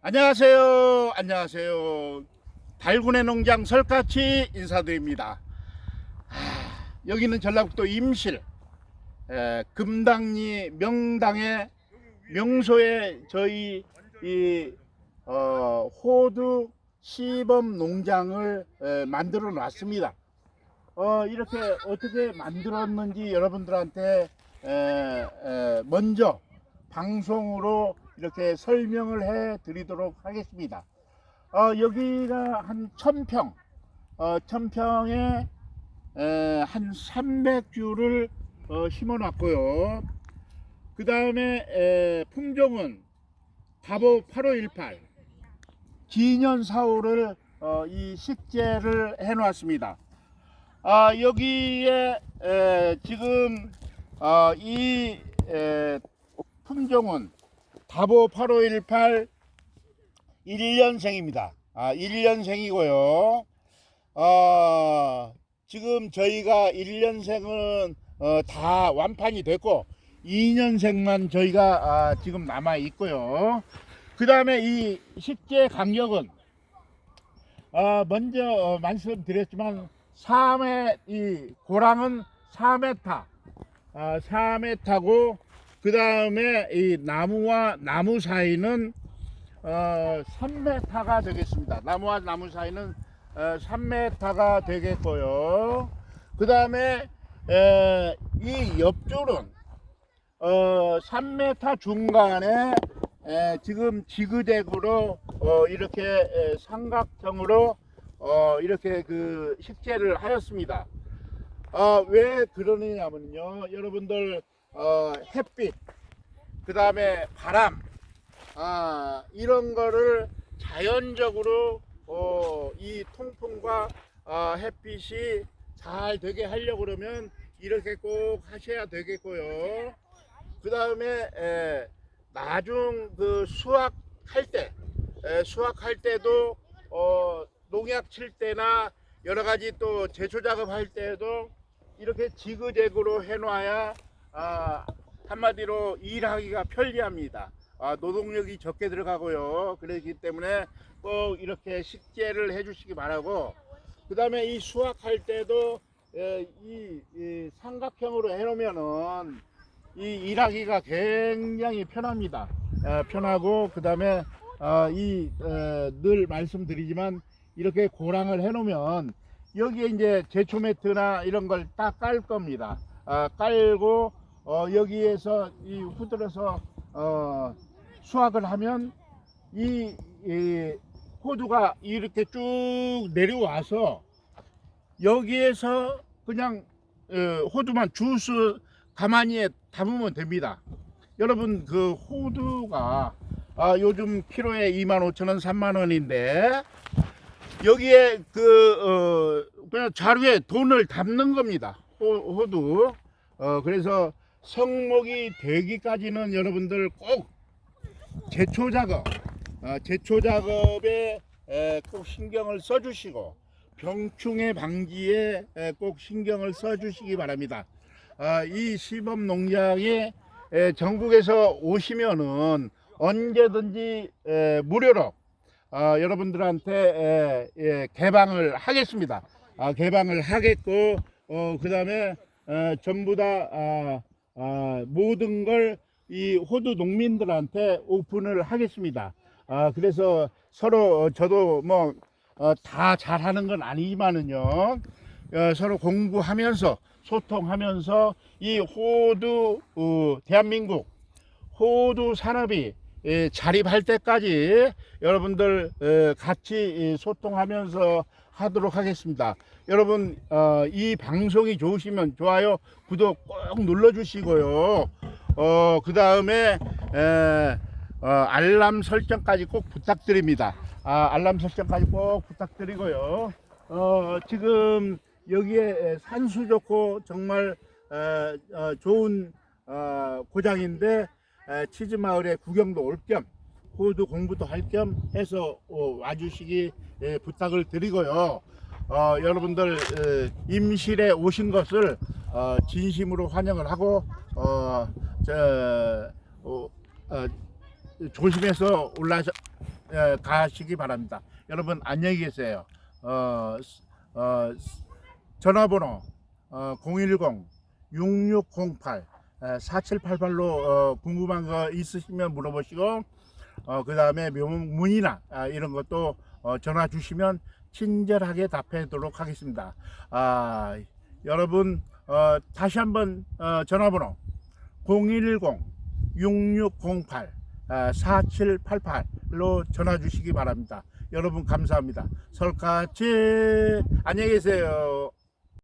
안녕하세요. 안녕하세요. 달군의 농장 설까치 인사드립니다. 하, 여기는 전라북도 임실 에, 금당리 명당의 명소에 저희 이 어, 호두 시범 농장을 에, 만들어 놨습니다. 어, 이렇게 어떻게 만들었는지 여러분들한테 에, 에, 먼저 방송으로 이렇게 설명을 해 드리도록 하겠습니다. 어, 여기가 한 천평, 어, 천평에 에, 한 300주를 어, 심어 놨고요. 그 다음에 품종은 가보 8518, 기년 사호를 어, 이 식재를 해 놨습니다. 아, 여기에 에, 지금 어, 이 에, 품종은 다보 8518 1년생입니다. 아, 1년생이고요. 어, 지금 저희가 1년생은 어, 다 완판이 됐고 2년생만 저희가 아, 지금 남아 있고요. 그 다음에 이 식재 간격은 어, 먼저 어, 말씀드렸지만 3회 이 고랑은 4m, 아, 4m고 그 다음에 이 나무와 나무 사이는 어, 3m가 되겠습니다. 나무와 나무 사이는 어, 3m가 되겠고요. 그 다음에 이 옆줄은 어, 3m 중간에 에, 지금 지그재그로 어, 이렇게 에, 삼각형으로 어, 이렇게 그 식재를 하였습니다. 어, 왜 그러느냐면요, 여러분들 어, 햇빛, 그 다음에 바람, 아, 이런 거를 자연적으로 어, 이 통풍과 어, 햇빛이 잘 되게 하려고 그러면 이렇게 꼭 하셔야 되겠고요. 그 다음에 나중 그 수확할 때, 에, 수확할 때도 어, 농약 칠 때나 여러 가지 또 제초 작업 할 때도 이렇게 지그재그로 해놔야 아, 한마디로 일하기가 편리합니다. 아, 노동력이 적게 들어가고요. 그렇기 때문에 꼭 이렇게 식재를 해주시기 바라고 그 다음에 이 수확할 때도 에, 이, 이 삼각형으로 해놓으면은 이 일하기가 굉장히 편합니다. 에, 편하고 그 다음에 어, 이늘 말씀드리지만 이렇게 고랑을 해놓으면 여기에 이제 제초 매트나 이런 걸 딱 깔 겁니다. 아, 깔고 어, 여기에서 이 후들어서 어, 수확을 하면 이, 이 호두가 이렇게 쭉 내려와서 여기에서 그냥 어, 호두만 주스 가만히 담으면 됩니다. 여러분 그 호두가 아, 요즘 키로에 25,000원, 3만원인데 여기에 그 어, 그냥 자루에 돈을 담는 겁니다. 호, 호두. 어, 그래서 성목이 되기까지는 여러분들 꼭 제초 작업, 어, 제초 작업에 에, 꼭 신경을 써주시고 병충해 방지에 에, 꼭 신경을 써주시기 바랍니다. 아, 이 시범 농장에 에, 전국에서 오시면은 언제든지 에, 무료로 아, 여러분들한테 에, 예, 개방을 하겠습니다. 아, 개방을 하겠고 어, 그 다음에 어, 전부 다 아, 아, 모든 걸 이 호두 농민들한테 오픈을 하겠습니다. 아, 그래서 서로 어, 저도 뭐 어, 다 잘하는 건 아니지만은요 어, 서로 공부하면서 소통하면서 이 호두 어, 대한민국 호두 산업이 예, 자립할 때까지 여러분들 에, 같이 이 소통하면서 하도록 하겠습니다. 여러분 어, 이 방송이 좋으시면 좋아요, 구독 꼭 눌러주시고요. 어, 그 다음에 어, 알람 설정까지 꼭 부탁드립니다. 아, 알람 설정까지 꼭 부탁드리고요. 어, 지금 여기에 산수 좋고 정말 어, 어, 좋은 어, 고장인데 에, 치즈 마을에 구경도 올겸 호두 공부도 할 겸 해서 어, 와주시기 예, 부탁을 드리고요. 어, 여러분들 에, 임실에 오신 것을 어, 진심으로 환영을 하고 어, 저, 어, 어, 조심해서 올라 에, 가시기 바랍니다. 여러분 안녕히 계세요. 어, 스- 어, 스- 전화번호 어, 010 6608 4788로 어, 궁금한 거 있으시면 물어보시고 어, 그 다음에 문의나 아, 이런 것도 어, 전화 주시면 친절하게 답해도록 하겠습니다. 아, 여러분 어, 다시 한번 어, 전화번호 010 6608 4788로 전화 주시기 바랍니다. 여러분 감사합니다. 설까치 안녕히 계세요.